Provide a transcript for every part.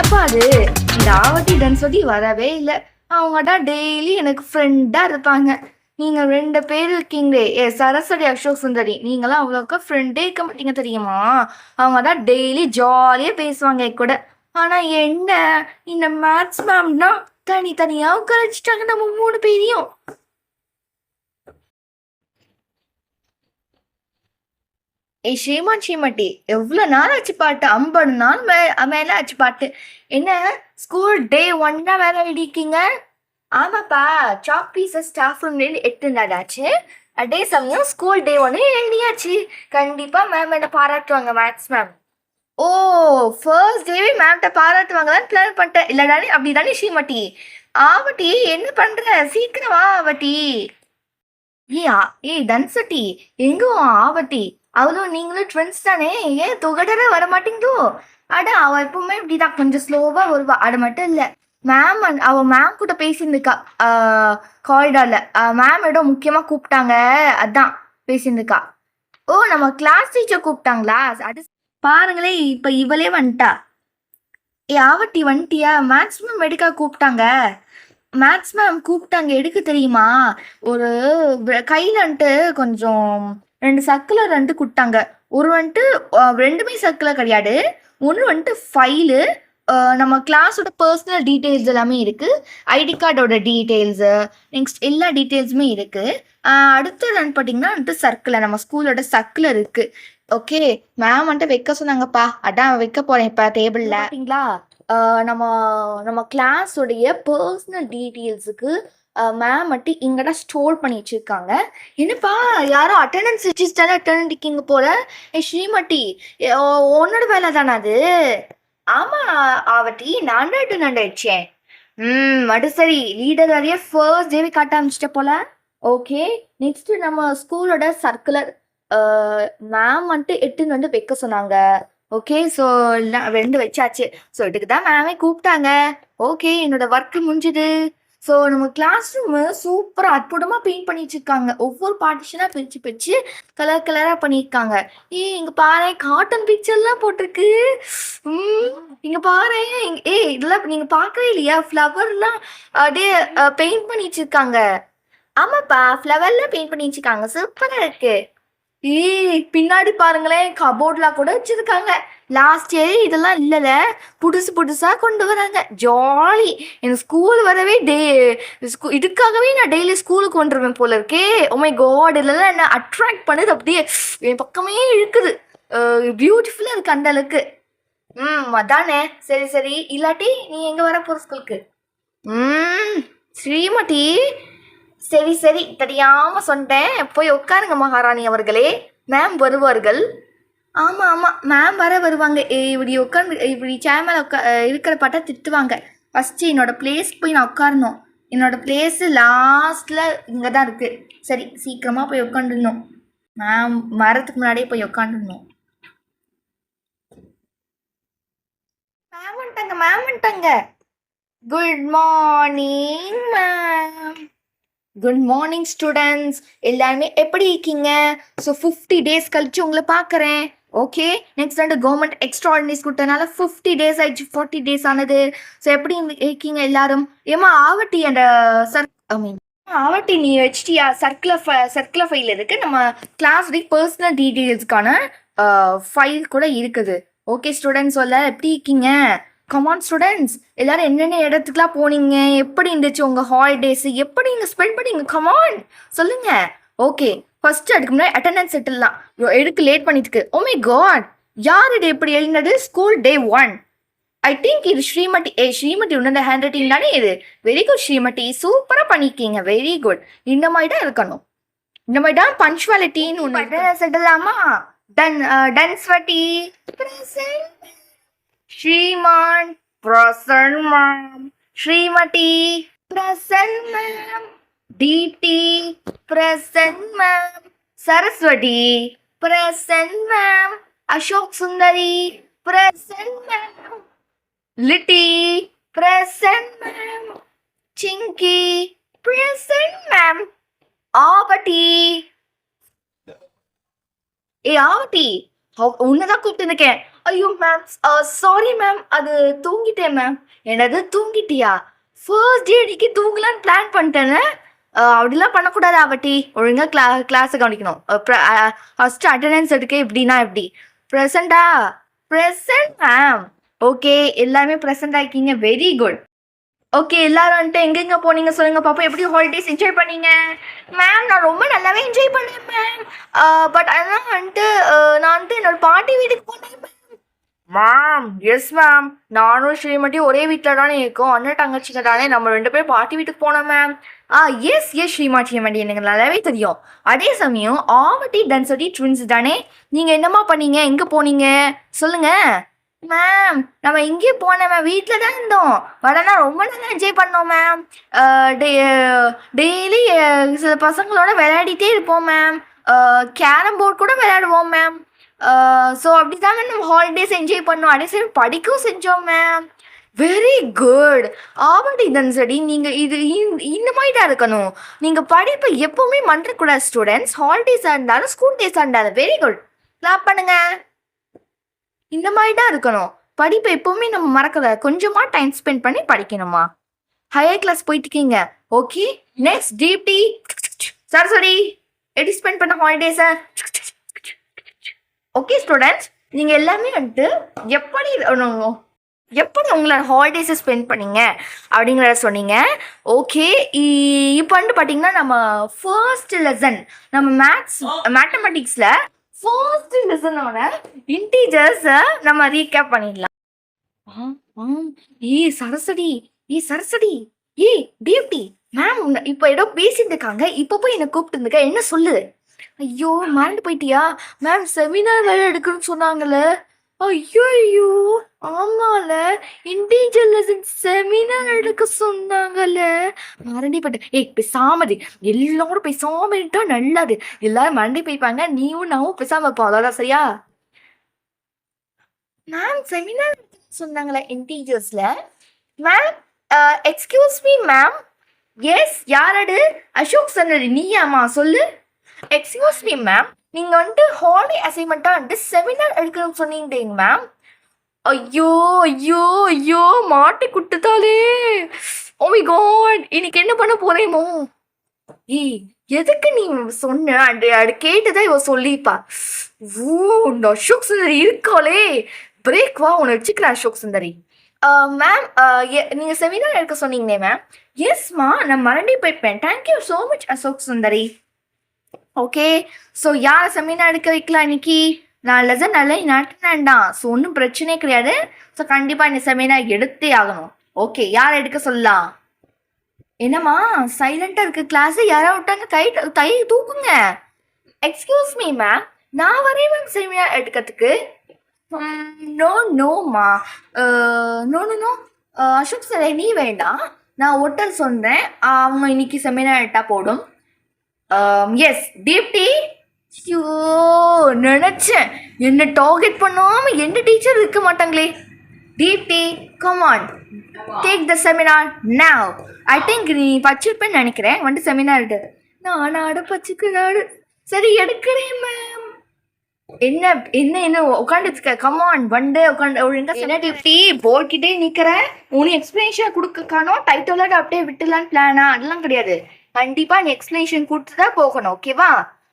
என்னப்பா அது? இந்த ஆவட்டி தன்ஸ்வதி வரவே இல்லை. அவங்க தான் டெய்லி எனக்கு ஃப்ரெண்டாக இருப்பாங்க. நீங்கள் ரெண்டு பேர் இருக்கீங்களே. ஏ சரஸ்வதி அசோக் சுந்தரி. நீங்களாம் அவ்வளோக்கா ஃப்ரெண்டே இருக்க மாட்டீங்க தெரியுமா? அவங்க தான் டெய்லி ஜாலியாக பேசுவாங்க கூட. ஆனால் என்ன? இந்த மேத்ஸ் மேம்னா தனித்தனியாக உட்காரச்சிட்டாங்க நம்ம மூணு பேரையும். ஏய் ஸ்ரீமான் ஸ்ரீமட்டி எவ்வளோ நாள் ஆச்சு பாட்டு? ஐம்பது நாள் மே மேலே ஆச்சு பாட்டு. என்ன? ஸ்கூல் டே ஒன்னா வேற எழுதிருக்கீங்க ஆமாப்பா சாக் பீசஸ் ஸ்டாஃப் ரூம்லேருந்து எட்டு நாள் ஆச்சு. அதே சமயம் ஸ்கூல் டே ஒன்று எழுதியாச்சு. கண்டிப்பாக மேம் என்னை பாராட்டுவாங்க மேக்ஸ் மேம் ஓ ஃபர்ஸ்ட் டேவே மேம்கிட்ட பாராட்டுவாங்களான்னு பிளான் பண்ணிட்டேன். இல்லைடானே அப்படி தானே ஸ்ரீமட்டி ஆவட்டி என்ன பண்ணுற சீக்கிரம் வா ஆவட்டி ஏய் ஏய் தன்சட்டி எங்கே ஆவட்டி அவளும் நீங்களும் ட்வின்ஸ் தானே? ஏன் தொகடர வர மாட்டீங்களோ அட அவ எப்பவுமே இப்படிதான். கொஞ்சம் ஸ்லோவா வருவா. அது மட்டும் இல்ல. மேம் அவ மேம் கூட பேசியிருந்துக்கா காரிடார்ல மேம் ஏதோ முக்கியமா கூப்பிட்டாங்க. அதான் பேசியிருந்துக்கா ஓ நம்ம கிளாஸ் டீச்சர் கூப்பிட்டாங்களா? அது பாருங்களே இப்ப இவளே வந்துட்டா. ஏ ஆவட்டி வந்துட்டியா? மேக்ஸ் மேம் எடுக்கா கூப்பிட்டாங்க. மேக்ஸ் மேம் கூப்பிட்டாங்க. எடுக்க தெரியுமா? ஒரு கையில் வந்துட்டு கொஞ்சம் ரெண்டு சர்க்குலர் ரெண்டு கொடுத்தாங்க ஒரு வந்துட்டு ரெண்டுமே சர்க்குலர் கிடையாது. ஒன்று வந்துட்டு ஃபைலு நம்ம கிளாஸோட பர்சனல் டீட்டெயில்ஸ் எல்லாமே இருக்குது ஐடி கார்டோட டீட்டெயில்ஸு நெக்ஸ்ட் எல்லா டீட்டெயில்ஸுமே இருக்குது அடுத்தது வந்து பார்த்தீங்கன்னா வந்துட்டு சர்க்கிளை நம்ம ஸ்கூலோட சர்க்குலர் இருக்குது ஓகே மேம் வந்துட்டு வைக்க சொன்னாங்கப்பா. அதான் வைக்க போகிறேன் இப்போ டேபிளில் பார்த்தீங்களா நம்ம நம்ம கிளாஸோடைய பர்சனல் டீட்டெயில்ஸுக்கு மேம் மட்டும் இங்கடா ஸ்டோர் பண்ணி வச்சிருக்காங்க. என்னப்பா யாரும் அட்டண்டன்ஸ் ரிஜிஸ்டர் அட்டன் இருக்கீங்க போல? ஏ ஸ்ரீமட்டி உன்னோட வேலை தானே அது? ஆமா ஆவட்டி நான் தான் ஆயிடுச்சேன் ம் அது சரி. லீடர் வரைய ஃபர்ஸ்ட் டேவே காட்ட ஆரம்பிச்சிட்ட போல. ஓகே நெக்ஸ்ட் நம்ம ஸ்கூலோட சர்க்குலர் மேம் வந்துட்டு எட்டுன்னு வந்து வைக்க சொன்னாங்க. ஓகே ஸோ ரெண்டு வச்சாச்சு. ஸோ இதுக்கு தான் மேமே கூப்பிட்டாங்க. ஓகே என்னோட ஒர்க் முடிஞ்சுது. ஸோ நம்ம கிளாஸ் ரூமு சூப்பராக அற்புதமாக பெயிண்ட் பண்ணி வச்சிருக்காங்க ஒவ்வொரு பார்ட்டிஷனாக பிரித்து பிரித்து கலர் கலராக பண்ணியிருக்காங்க ஏ இங்கே பாரு காட்டன் பிக்சர்லாம் போட்டிருக்கு. ம் இங்கே பாரு. ஏ ஏய் இதெல்லாம் நீங்கள் பார்க்கவே இல்லையா? ஃப்ளவர்லாம் அப்படியே பெயிண்ட் பண்ணி வச்சுருக்காங்க ஆமாப்பா ஃப்ளவர்லாம் பெயிண்ட் பண்ணி வச்சிருக்காங்க சூப்பராக இருக்குது ஏய் பின்னாடி பாருங்களேன் கபோர்ட்லாம் கூட வச்சிருக்காங்க. லாஸ்ட் இயர் இதெல்லாம் இல்லைல்ல புதுசு புதுசாக கொண்டு வராங்க. ஜாலி எனக்கு ஸ்கூல் வரவே டே ஸ்கூ இதுக்காகவே நான் டெய்லி ஸ்கூலுக்கு வந்துருவேன் போல இருக்கே. Oh உமை காட் இதெல்லாம் என்ன அட்ராக்ட் பண்ணுது அப்படியே. என் பக்கமே இழுக்குது. பியூட்டிஃபுல்லாக இருக்குது அந்த அளவுக்கு. ம் அதானே. சரி சரி. இல்லாட்டி நீ எங்கே வர போகிற ஸ்கூலுக்கு ம் ஸ்ரீமதி. சரி சரி. தெரியாமல் சொன்னேன். போய் உட்காருங்க மகாராணி அவர்களே. மேம் வருவார்கள். ஆமாம் ஆமாம் மேம் வர வருவாங்க. ஏய், இப்படி உட்காந்து இப்படி சேர் மேலே உட்கா இருக்கிற பாட்டை திட்டுவாங்க. ஃபஸ்ட்டு என்னோடய பிளேஸ் போய் நான் உட்காரணும். என்னோடய பிளேஸு லாஸ்ட்டில் இங்கே தான் இருக்குது சரி சீக்கிரமாக போய் உட்காந்துடணும் மேம் வரதுக்கு முன்னாடியே போய் உட்காந்துடணும் மேம் வந்துட்டாங்க மேம் வந்துட்டாங்க. Good morning ma'am good morning students எல்லாருமே எப்படி இருக்கீங்க? ஸோ ஃபிஃப்டி டேஸ் கழிச்சு உங்களை பார்க்குறேன் ஓகே நெக்ஸ்ட் வந்து கவர்மெண்ட் எக்ஸ்ட்ரா ஆர்டினரிஸ் கொடுத்தனால ஃபிஃப்டி டேஸ் ஆயிடுச்சு ஃபார்ட்டி டேஸ் ஆனது. ஸோ எப்படி இருக்கீங்க எல்லாரும்? ஏமா ஆவட்டி அந்த சர் ஐ மீன் ஆவட்டி நீ வச்சிட்டியா? சர்க்குலர் சர்க்குலர் ஃபைல் இருக்கு. நம்ம கிளாஸ் பர்சனல் டீட்டெயில்ஸ்க்கான ஃபைல் கூட இருக்குது. ஓகே ஸ்டூடெண்ட்ஸ் சொல்ல எப்படி இருக்கீங்க? கமான் ஸ்டூடெண்ட்ஸ் எல்லாரும் என்னென்ன இடத்துக்குலாம் போனீங்க? எப்படி இருந்துச்சு உங்கள் ஹாலிடேஸ் எப்படி நீங்கள் ஸ்பெண்ட் பண்ணீங்க? கமான் சொல்லுங்க. ஓகே ஃபர்ஸ்ட் அதுக்கு முன்னாடி அட்டண்டன்ஸ் செட்டில்லாம் எடுக்க லேட் பண்ணிட்டு ஓ மை காட் யார் இது எப்படி எழுந்தது school day one I think இது ஸ்ரீமதி ஏ ஸ்ரீமதி உன்னோட ஹேண்ட் ரைட்டிங் தானே இது? Very good Srimathi. சூப்பராக பண்ணிருக்கீங்க வெரி குட் இந்த மாதிரி தான் இருக்கணும். இந்த மாதிரி தான் பஞ்சுவாலிட்டின்னு ஒன்று செட்டலாமா டன் ton Swati Shriman. Present ma'am Srimathi. Present ma'am DD present ma'am Saraswathi present ma'am Ashok Sundari present ma'am Litty present ma'am Singhi present ma'am Avatti ஏ ஆவட்டி உன்னதான் கூப்பிட்டு இருக்கேன் ஐயோ மேம் சாரி மேம் அது தூங்கிட்டேன் மேம் என்னது தூங்கிட்டியா? ஃபர்ஸ்ட் டே அன்னைக்கு தூங்கலான்னு பிளான் பண்ணிட்டேன்னு அப்படிலாம் பண்ணக்கூடாது அவட்டி ஒழுங்காக கிளா கிளாஸை கவனிக்கணும். ஃபர்ஸ்ட் அட்டெண்டன்ஸ் எடுக்க எப்படின்னா எப்படி? ப்ரெசண்டா ப்ரெசன்ட் மேம் ஓகே எல்லாமே ப்ரெசன்ட் ஆகிக்கிங்க வெரி குட் ஓகே எல்லாரும் வந்துட்டு எங்கெங்க போனீங்க சொல்லுங்க பாப்போம். எப்படி ஹாலிடேஸ் என்ஜாய் பண்ணீங்க? மேம் நான் ரொம்ப நல்லாவே என்ஜாய் பண்ணேன் மேம் பட் அதெல்லாம் வந்துட்டு நான் வந்துட்டு என்னோட பாட்டி வீட்டுக்கு போனேன் மேம் மேம் எஸ் மேம் நானும் ஸ்ரீமதி ஒரே வீட்டில் தானே இருக்கோம். அண்ணன் தங்கச்சிங்க தானே நம்ம ரெண்டு பேரும் பாட்டி வீட்டுக்கு போனோம் மேம் ஆ எஸ் எஸ் ஸ்ரீமா ஸ்ரீமதி எனக்கு நல்லாவே தெரியும். அதே சமயம் ஆவட்டி டன்சட்டி ட்வின்ஸ் தானே? நீங்கள் என்னம்மா பண்ணீங்க? எங்கே போனீங்க? சொல்லுங்கள் மேம் நம்ம இங்கே போனோம் மேம் வீட்டில் தான் இருந்தோம். வரனா ரொம்ப நல்லா என்ஜாய் பண்ணோம் மேம் டெய்லி சில பசங்களோட விளையாடிட்டே இருப்போம் மேம் கேரம் போர்ட் கூட விளையாடுவோம் மேம் Uh, ஸோ அப்படி தான் நம்ம ஹாலிடேஸ் என்ஜாய் பண்ணோம் அதே சமயம் படிக்கவும் செஞ்சோம் மேம் வெரி குட் ஆவடி தன் சரி நீங்கள் இது இந்த- இந்த மாதிரி தான் இருக்கணும். நீங்கள் படிப்பை எப்போவுமே மன்றக்கூடாது ஸ்டூடெண்ட்ஸ் ஹாலிடேஸாக இருந்தாலும் ஸ்கூல் டேஸாக இருந்தாலும் வெரி குட் கிளாப் பண்ணுங்க. இந்த மாதிரி தான் இருக்கணும். படிப்பை எப்போவுமே நம்ம மறக்கல கொஞ்சமாக டைம் ஸ்பெண்ட் பண்ணி படிக்கணுமா? ஹையர் கிளாஸ் போயிட்டு இருக்கீங்க. ஓகே நெக்ஸ்ட் டியூட்டி சரஸ்வதி எப்படி ஸ்பெண்ட் பண்ண ஹாலிடேஸை ஓகே ஸ்டூடெண்ட்ஸ் நீங்கள் எல்லாமே வந்துட்டு எப்படி எப்படி உங்களோட ஹாலிடேஸை ஸ்பெண்ட் பண்ணீங்க அப்படிங்கிறத சொன்னீங்க. ஓகே இப்போ வந்து பார்த்தீங்கன்னா நம்ம ஃபர்ஸ்ட் லெசன் நம்ம மேத்ஸ் மேத்தமெட்டிக்ஸில் ஃபர்ஸ்ட் லெசனோட இன்டீஜர்ஸை நம்ம ரீகேப் பண்ணிடலாம். ஏ சரஸ்வதி ஏ சரஸ்வதி ஏ பியூட்டி மேம் இப்போ ஏதோ பேசிட்டு இருக்காங்க. இப்போ போய் என்னை கூப்பிட்டு இருந்துக்க என்ன சொல்லு ஐயோ மறந்து போயிட்டியா? மேம் செமினார் வேலை எடுக்கணும்னு சொன்னாங்கல்ல. ஐயோ ஐயோ ஆமால. இண்டிவிஜுவல் லெசன் செமினார் எடுக்க சொன்னாங்கல்ல. மறந்தே போயிட்டேன் ஏய் பேசாமது எல்லாரும் பேசாம நல்லாது நல்லது. எல்லாரும் மறந்து போய்ப்பாங்க. நீயும் நானும் பேசாம இருப்போம். அதான் சரியா? மேம் செமினார் சொன்னாங்களே இன்டீஜர்ஸ்ல ma'am excuse me ma'am. Yes யாரடு Ashok சன்னடி நீயாமா சொல்லு. எக்ஸ்கியூஸ் மீ மேம் நீங்கள் வந்துட்டு ஹாலி அசைன்மெண்ட்டாக வந்துட்டு செமினார் எடுக்கணும்னு சொன்னீங்க மேம் ஐயோ ஐயோ ஐயோ மாட்டி குட்டுத்தாலே ஓ மை காட் இன்னைக்கு என்ன பண்ண போறேமோ? ஏய் எதுக்கு நீ சொன்ன? அண்டு அது கேட்டுதான் இவ சொல்லிப்பா. ஓ இந்த அசோக் சுந்தரி இருக்காளே. பிரேக் வா உன்னை வச்சுக்கிறேன் அசோக் சுந்தரி. மேம் நீங்கள் செமினார் எடுக்க சொன்னீங்களே மேம் எஸ்மா நான் மறந்தே போயிருப்பேன். Thank you so much Ashok Sundari. Okay so யார் செமினார் எடுக்க வைக்கலாம் இன்னைக்கு? நான் லெசன் நல்லா நடத்தினேன்டான் ஸோ ஒன்றும் பிரச்சனையே கிடையாது. ஸோ கண்டிப்பாக இந்த செமினார் எடுத்தே ஆகணும். ஓகே யார் எடுக்க சொல்லலாம்? என்னம்மா சைலண்டாக இருக்க கிளாஸ் யாராவது விட்டாங்க கை கை தூக்குங்க. எக்ஸ்கியூஸ் மீ மேம் நான் வரேன் மேம் செமினார் எடுக்கிறதுக்கு. No நோமா no no no Ashok sir நீ வேண்டாம். நான் ஒட்டல் சொன்னேன் அவங்க இன்னைக்கு செமினார் எடுத்தால் போடும் எஸ் தீப்தி ஐயோ நினச்சேன். என்ன டார்கெட் பண்ணாம எந்த டீச்சர் இருக்க மாட்டாங்களே. Deepthi come on take the seminar now. I think நீ வச்சிருப்பேன்னு நினைக்கிறேன். வந்து செமினார் எடு நான் நாடு பச்சுக்கிறாடு சரி எடுக்கிறேன் மேம் என்ன என்ன என்ன உட்காந்து கமான் வந்து உட்காந்து ஒழுங்கா என்ன டிப்டி போர்ட் கிட்டே நிக்கிற உனக்கு எக்ஸ்பிளனேஷன் கொடுக்க காணோம். டைட்டிலோட அப்படியே விட்டுலான்னு பிளானா அதெல்லாம் கிடையாது. கண்டிப்பா நீ எக்ஸ்பிளனேஷன் கொடுத்து தான் போகணும் ஓகேவா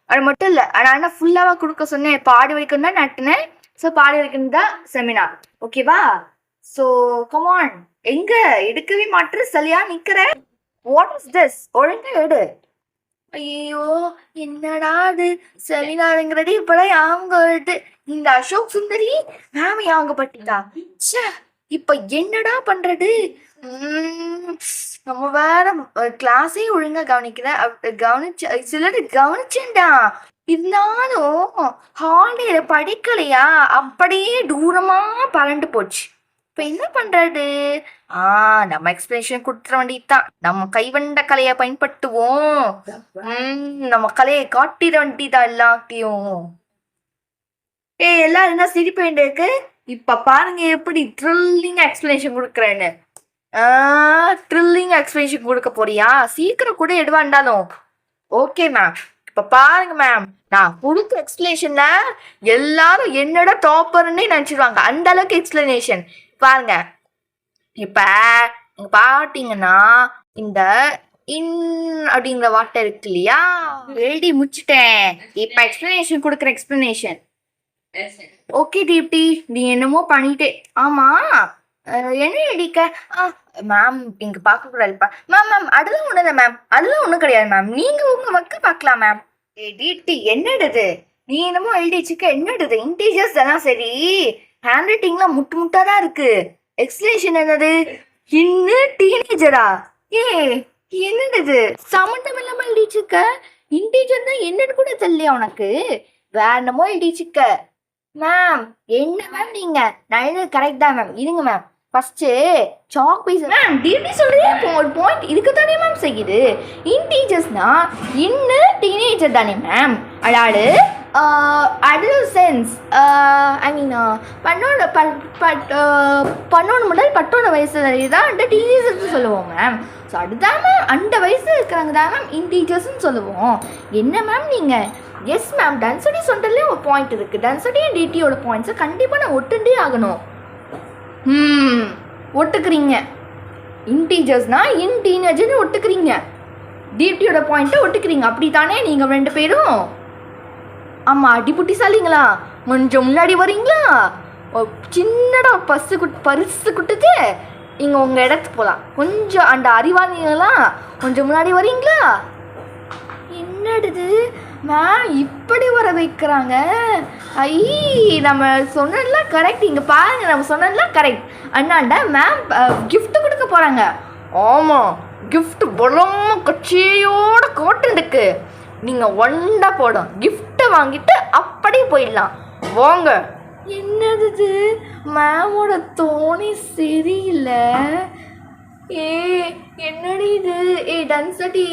அது மட்டும் இல்லை ஆனால் ஃபுல்லாவா கொடுக்க சொன்னேன். பாடி வரைக்கும் தான் நட்டினேன். ஸோ பாடி வரைக்கும் தான் செமினார் ஓகேவா ஸோ கமான் எங்க? எடுக்கவே மாற்று சரியா நிக்கிற? வாட் இஸ் திஸ் ஒழுங்கா எடு. ஐயோ என்னடா அது? செமினாருங்கிறது இப்பதான் ஞாபகம் வருது. இந்த அசோக் சுந்தரி மேம் ஞாபகம் பட்டிதா ச்சே. இப்ப என்னடா பண்றது? உம், நம்ம வேற கிளாஸே ஒழுங்கா கவனிக்கல. அப்ப கவனிச்ச சிலர் கவனிச்சேன்டா. இருந்தாலும் ஹாலிடேல படிக்கலையா? அப்படியே தூரமா பறண்டு போச்சு. இப்ப என்ன பண்றது? ஆ நம்ம எக்ஸ்பிளேஷன் கொடுத்துட வேண்டியதுதான். நம்ம கைவண்ட கலையை பயன்படுத்துவோம். உம், நம்ம கலையை காட்டிட வேண்டியதா எல்லாத்தையும். ஏய் எல்லாரும் என்ன சிரிப்பு வேண்டியிருக்கு? இப்ப பாருங்க எப்படி த்ரில்லிங் எக்ஸ்பிளனேஷன் கொடுக்குறேன்னு. த்ரில்லிங் எக்ஸ்பிளனேஷன் கொடுக்க போறியா? சீக்கிரம் கூட இருந்தாலும். ஓகே மேம் இப்ப பாருங்க மேம் நான் கொடுத்த எக்ஸ்பிளேஷன்ல எல்லாரும் என்னோட டாப்பர்னே நினைச்சிருவாங்க. அந்த அளவுக்கு எக்ஸ்பிளனேஷன் பாருங்க. இப்ப இங்க பாத்தீங்கன்னா இந்த இன் அப்படிங்கிற வார்த்தை இருக்கு இல்லையா? எழுதி முடிச்சிட்டேன். இப்ப எக்ஸ்பிளனேஷன் கொடுக்குற எக்ஸ்பிளனேஷன் ஓகே தீப்தி நீ என்னமோ பண்ணிட்டே. ஆமா. என்ன அடிக்க ஆ மேம் இங்க பார்க்க கூடாதுப்பா மேம் மேம் அதெல்லாம் ஒண்ணு இல்லை மேம் அதெல்லாம் ஒண்ணும் கிடையாது மேம் நீங்க உங்க மக்கள் பார்க்கலாம் மேம் ஏ டிடி என்னடுது? நீ என்னமோ எழுதிச்சுக்க என்னடுது? இன்டீஜர்ஸ் எல்லாம் சரி. ஹேண்ட் ரைட்டிங்லாம் முட்டு முட்டா தான் இருக்கு. எக்ஸ்பிளேஷன் என்னது? இன்னும் டீனேஜரா ஏ என்னது சம்மந்தம் இல்லாம எழுதிச்சுக்க இன்டீஜர் தான் என்னன்னு கூட தெரியலையா உனக்கு? வேற என்னமோ எழுதிச்சுக்க மேம் என்ன மேம் நீங்க? நான் கரெக்ட் தான் மேம் இருங்க ma'am first chalk piece ma'am திருப்பி சொல்றீங்க இப்போ ஒரு பாயிண்ட் இதுக்கு தானே மேம் செய்யுது. இன்டீஜர்ஸ்னா இன்னும் டீனேஜர் தானே மேம் அதாவது அடலசென்ஸ் ஐ மீன் பன்னெண்டு பட் பட் பண்ணோட முதல் பட்டோட வயசு தான் அந்த டீனேஜர்ஸ் சொல்லுவோம் மேம் ஸோ அதுதான் மேம் அந்த வயசில் இருக்கிறவங்க தான் மேம் இன்டீஜர்ஸ்னு சொல்லுவோம். என்ன மேம் நீங்கள் எஸ் மேம் டன்சடி சொன்னதுலேயே ஒரு பாயிண்ட் இருக்குது டன்சடி அண்ட் டிடியோட பாயிண்ட்ஸை கண்டிப்பாக நான் ஒட்டுண்டே ஆகணும். ம் ஒட்டுக்கிறீங்க. இன்டீஜர்ஸ்னா இன் டீனேஜர்னு ஒட்டுக்கிறீங்க. டிடியோட பாயிண்ட்டை ஒட்டுக்கிறீங்க. அப்படி தானே நீங்கள் ரெண்டு பேரும்? ஆமாம் அடிபுட்டிசாலிங்களா? கொஞ்சம் முன்னாடி வரீங்களா? சின்னடா பஸ்ஸு குட் பரிசு குட்டுட்டு நீங்கள் உங்கள் இடத்துக்கு போகலாம் கொஞ்சம் அந்த அறிவாளிங்களாம் கொஞ்சம் முன்னாடி வரீங்களா? என்னடுது? மேம் இப்படி வர வைக்கிறாங்க? ஐ நம்ம சொன்னதெல்லாம் கரெக்ட் இங்கே பாருங்க நம்ம சொன்னதெல்லாம் கரெக்ட் அண்ணாண்ட மேம் கிஃப்ட்டு கொடுக்க போகிறாங்க ஆமாம் கிஃப்ட் பலமா கட்சியோட கோட்டுண்டுக்கு நீங்கள் ஒண்டா போடும் கிஃப்ட்டை வாங்கிட்டு அப்படியே போயிடலாம். வாங்க. என்னது மேமோட தோணி சரியில்லை. ஏ என்னடி இது ஏ டன்சடி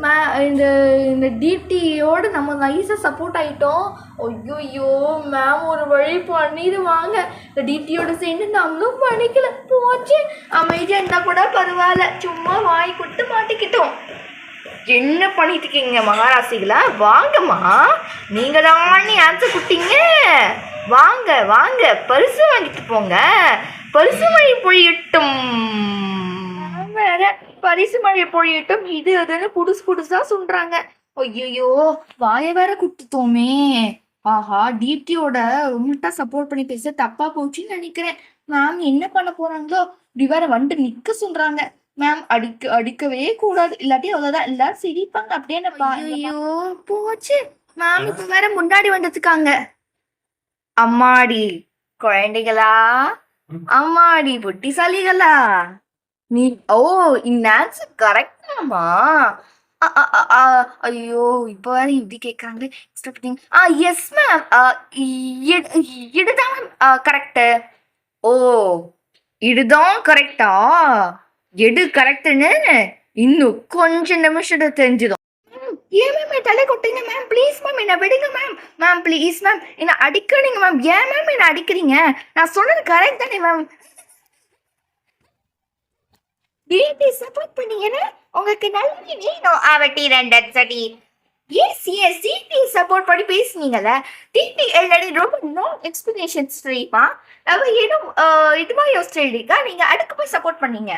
மே இந்த இந்த டிடியோடு நம்ம நைஸாக சப்போர்ட் ஆகிட்டோம் ஐயோ மேம் ஒரு வழி பண்ணிடுவாங்க. இந்த டிடியோட சேர்ந்து நம்மளும் பண்ணிக்கல. போச்சு. அமைதியாக இருந்தால் கூட பரவாயில்ல. சும்மா வாய் கொடுத்து மாட்டிக்கிட்டோம். என்ன பண்ணிட்டு இருக்கீங்க மகாராசிகளா? வாங்கம்மா. நீங்க தான் ஆன்சர் கொடுத்தீங்க. வாங்க வாங்க. பரிசு வாங்கிட்டு போங்க. பரிசு வாங்கி பொழியட்டும் வேற பரிசு மழை பொழியட்டும் இது அதுன்னு புதுசு புதுசா சொல்றாங்க ஐயோ வாய வேற குட்டுத்தோமே ஆஹா டிடியோட உங்கள்கிட்ட சப்போர்ட் பண்ணி பேச தப்பா போச்சுன்னு நினைக்கிறேன். மேம் என்ன பண்ண போறாங்களோ இப்படி வேற வந்துட்டு நிக்க சொல்றாங்க மேம் அடிக்க அடிக்கவே கூடாது. இல்லாட்டி அவ்வளவுதான். எல்லாரும் சிரிப்பாங்க. அப்படியே ஐயோ போச்சு. மேம் இப்ப வேற முன்னாடி வந்துட்டுருக்காங்க அம்மாடி குழந்தைகளா? அம்மாடி புட்டிசாலிகளா நீ ஓ இந்த ஆன்சர் கரெக்டாமா ஐயோ இப்போ வேற இப்படி கேட்குறாங்களே எக்ஸ்ட்ரா ஆ எஸ் மேம் இதுதான் கரெக்டு ஓ இதுதான் கரெக்டா எடு கரெக்டுன்னு இன்னும் கொஞ்ச நிமிஷத்தை தெரிஞ்சிடும். ஏன் மேம் தலை கொட்டுங்க மேம் ப்ளீஸ் மேம் என்னை விடுங்க மேம் மேம் ப்ளீஸ் மேம் என்னை அடிக்கிறீங்க மேம் ஏன் மேம் என்ன அடிக்கிறீங்க? நான் சொன்னது கரெக்ட் தானே மேம் டிடி சப்போர்ட் பண்ணீங்கன்னா உங்களுக்கு நல்லது வேணும் ஆவட்டி ரெண்டர் சடி. எஸ் எஸ் டிபி சப்போர்ட் பண்ணி பேசுனீங்கல்ல டிடி ஆல்ரெடி ரொம்ப நோ எக்ஸ்பிளனேஷன்ஸ் ஸ்ட்ரீமா அவ இது மாதிரி யோசிச்சிருக்கா நீங்க அடுக்கு போய் சப்போர்ட் பண்ணீங்க.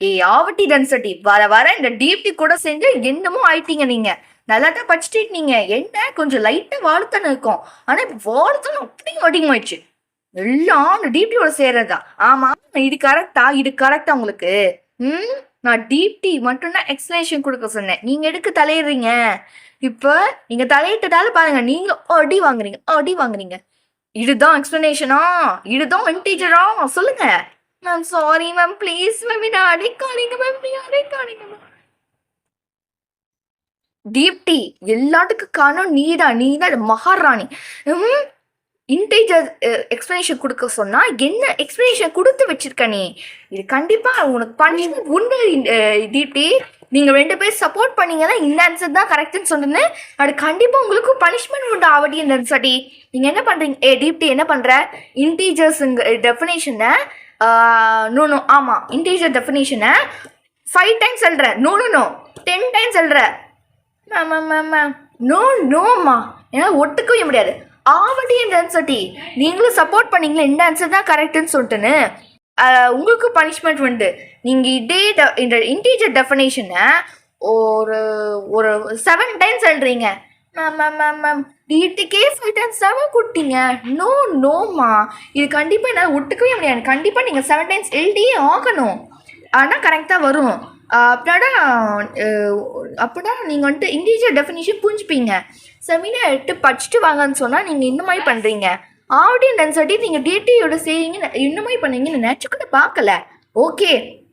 ஏ ஆவட்டி டென்சிட்டி வர வர இந்த டிபி கூட செஞ்சு என்னமோ ஆயிட்டீங்க நீங்க. நல்லா தான் படிச்சுட்டு நீங்க என்ன? கொஞ்சம் லைட்டா வாழ்த்தனம் இருக்கும். ஆனா இப்ப வாழ்த்தனம் அப்படியும் அதிகமாயிடுச்சு. எல்லாம் அந்த டிபியோட சேர்றதா ஆமா இது கரெக்டா இது கரெக்டா உங்களுக்கு? ம்? நான் டிடி மட்டும்தான் எக்ஸ்பிளனேஷன் கொடுக்க சொன்னேன். நீங்கள் எடுக்க தலையிடுறீங்க? இப்போ நீங்கள் தலையிட்டதால பாருங்க நீங்களும் அடி வாங்குறீங்க அடி வாங்குறீங்க. இதுதான் எக்ஸ்பிளனேஷனா இதுதான் இன்டீஜரா சொல்லுங்க. Ma'am sorry ma'am please ma'am என்ன அடிக்காதீங்க மேம் நீ அடிக்காதீங்க மேம் தீப்தி எல்லாத்துக்கும் காரணம் நீதான் நீதான் மகாராணி. ம்? இன்டீஜர் எக்ஸ்பிளனேஷன் கொடுக்க சொன்னா என்ன எக்ஸ்பிளனேஷன் கொடுத்து வச்சிருக்க நீ? இது கண்டிப்பா உனக்கு பனிஷ்மெண்ட் உண்டு தீப்தி. நீங்க ரெண்டு பேர் சப்போர்ட் பண்ணீங்கன்னா இந்த ஆன்சர் தான் கரெக்ட்னு சொன்னேன்னு அது கண்டிப்பா உங்களுக்கு பனிஷ்மெண்ட் உண்டு ஆவடி இந்த சட்டி நீங்க என்ன பண்றீங்க? ஏ தீப்தி என்ன பண்ற? இன்டீஜர்ஸுங்க டெஃபினேஷனை நோ நோ ஆமாம் இன்டீஜர் டெஃபினேஷனை ஃபைவ் டைம்ஸ் சொல்கிற no no no ten times சொல்கிற ma'am ma'am ma'am ma'am no நோம்மா என்னால் ஒட்டுக்கவே முடியாது. ஆவடி இந்த ஆன்சர்டி நீங்களும் சப்போர்ட் பண்ணீங்களே? இந்த ஆன்சர் தான் கரெக்டுன்னு சொல்லிட்டுன்னு. உங்களுக்கு பனிஷ்மெண்ட் உண்டு. நீங்கள் இதே de- இந்த இன்டீஜர் டெஃபனேஷனை ஒரு ஒரு செவன் டைம்ஸ் சொல்கிறீங்க மேம் மேம் மேம் மேம் வீட்டுக்கே ஃபைவ் டைம்ஸ் செவன் கொடுத்தீங்க நோ நோம்மா இது கண்டிப்பாக என்னால் ஒட்டுக்கவே முடியாது. கண்டிப்பாக நீங்கள் செவன் டைம்ஸ் எழுதியே ஆகணும். ஆனால் கரெக்டாக வரும். அப்படின்னா அப்படின்னா நீங்கள் வந்துட்டு இண்டிவிஜுவல் டெஃபினிஷன் புரிஞ்சுப்பீங்க. செமினா எடுத்து படிச்சுட்டு வாங்கன்னு சொன்னால் நீங்கள் இந்த மாதிரி பண்ணுறீங்க ஆடியன் டென்சிட்டி நீங்கள் டிடியோட செய்யுங்க இந்த மாதிரி பண்ணீங்கன்னு நினச்சி கூட பார்க்கல. ஓகே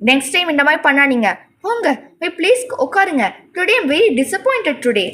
நெக்ஸ்ட் டைம் இந்த மாதிரி பண்ணாதீங்க. போங்க போய் ப்ளீஸ் உட்காருங்க. Today I'm very disappointed today